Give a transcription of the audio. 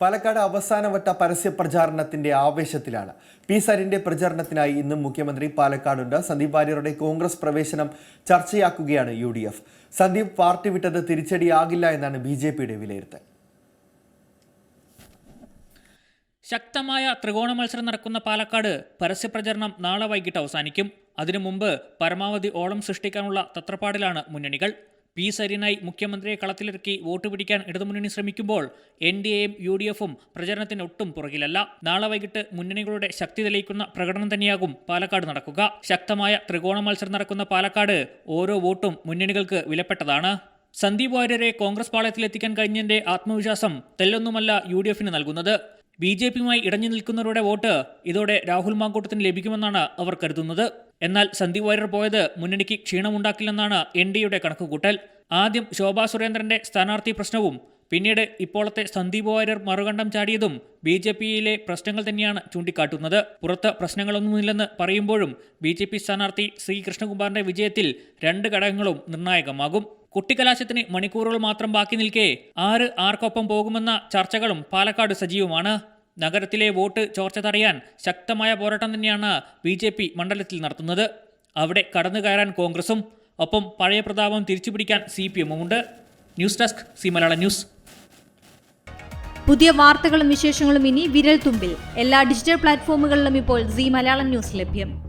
പാലക്കാട് അവസാനവട്ട പരസ്യ പ്രചാരണത്തിന്റെ ആവേശത്തിലാണ്. പി സരിന്റെ പ്രചാരണത്തിനായി ഇന്നും മുഖ്യമന്ത്രി പാലക്കാടുണ്ട്. സന്ദീപ് വാര്യരുടെ കോൺഗ്രസ് പ്രവേശനം ചർച്ചയാക്കുകയാണ് U D F Sandeep party വിട്ടത് തിരിച്ചടിയാകില്ല എന്നാണ് ബി ജെ പിയുടെ വിലയിരുത്തൽ. ശക്തമായ ത്രികോണ മത്സരം നടക്കുന്ന പാലക്കാട് പരസ്യപ്രചരണം നാളെ വൈകിട്ട് അവസാനിക്കും. അതിനു മുമ്പ് പരമാവധി ഓളം സൃഷ്ടിക്കാനുള്ള തത്രപ്പാടിലാണ് മുന്നണികൾ. പി സരിനായി മുഖ്യമന്ത്രിയെ കളത്തിലിറക്കി വോട്ട് പിടിക്കാൻ ഇടതുമുന്നണി ശ്രമിക്കുമ്പോൾ എൻ ഡി എയും യു ഡി എഫും പ്രചരണത്തിന് ഒട്ടും പുറകിലല്ല. നാളെ വൈകിട്ട് മുന്നണികളുടെ ശക്തി തെളിയിക്കുന്ന പ്രകടനം തന്നെയാകും പാലക്കാട് നടക്കുക. ശക്തമായ ത്രികോണ മത്സരം നടക്കുന്ന പാലക്കാട് ഓരോ വോട്ടും മുന്നണികൾക്ക് വിലപ്പെട്ടതാണ്. സന്ദീപ് വാര്യരെ കോൺഗ്രസ് പാളയത്തിലെത്തിക്കാൻ കഴിഞ്ഞതിന്റെ ആത്മവിശ്വാസം തെല്ലൊന്നുമല്ല യു ഡി എഫിന് നൽകുന്നത്. ബി ജെ പിയുമായി ഇടഞ്ഞു നിൽക്കുന്നവരുടെ വോട്ട് ഇതോടെ രാഹുൽ മാങ്കൂട്ടത്തിന് ലഭിക്കുമെന്നാണ് അവർ കരുതുന്നത്. എന്നാൽ സന്ദീപ് വാര്യർ പോയത് മുന്നണിക്ക് ക്ഷീണമുണ്ടാക്കില്ലെന്നാണ് എൻ ഡിയുടെ കണക്കുകൂട്ടൽ. ആദ്യം ശോഭാ സുരേന്ദ്രന്റെ സ്ഥാനാർത്ഥി പ്രശ്നവും പിന്നീട് ഇപ്പോഴത്തെ സന്ദീപ് വാര്യർ മറുകണ്ഠം ചാടിയതും ബി ജെ പിയിലെ പ്രശ്നങ്ങൾ തന്നെയാണ് ചൂണ്ടിക്കാട്ടുന്നത്. പുറത്ത് പ്രശ്നങ്ങളൊന്നുമില്ലെന്ന് പറയുമ്പോഴും ബി ജെ പി സ്ഥാനാർത്ഥി ശ്രീ കൃഷ്ണകുമാറിന്റെ വിജയത്തിൽ രണ്ട് ഘടകങ്ങളും നിർണായകമാകും. കുട്ടിക്കലാശത്തിന് മണിക്കൂറുകൾ മാത്രം ബാക്കി നിൽക്കെ ആര് ആർക്കൊപ്പം പോകുമെന്ന ചർച്ചകളും പാലക്കാട് സജീവമാണ്. നഗരത്തിലെ വോട്ട് ചോർച്ച തടയാൻ ശക്തമായ പോരാട്ടം തന്നെയാണ് ബി ജെ പി മണ്ഡലത്തിൽ നടത്തുന്നത്. അവിടെ കടന്നു കയറാൻ കോൺഗ്രസും ഒപ്പം പഴയ പ്രതാപം തിരിച്ചുപിടിക്കാൻ സി പി എമ്മും ഉണ്ട് news desk Zee Malayalam news. പുതിയ വാർത്തകളും വിശേഷങ്ങളും ഇനി വിരൽ തുമ്പിൽ എല്ലാ ഡിജിറ്റൽ പ്ലാറ്റ്ഫോമുകളിലും ഇപ്പോൾ സി മലയാളം ന്യൂസ് ലഭ്യം.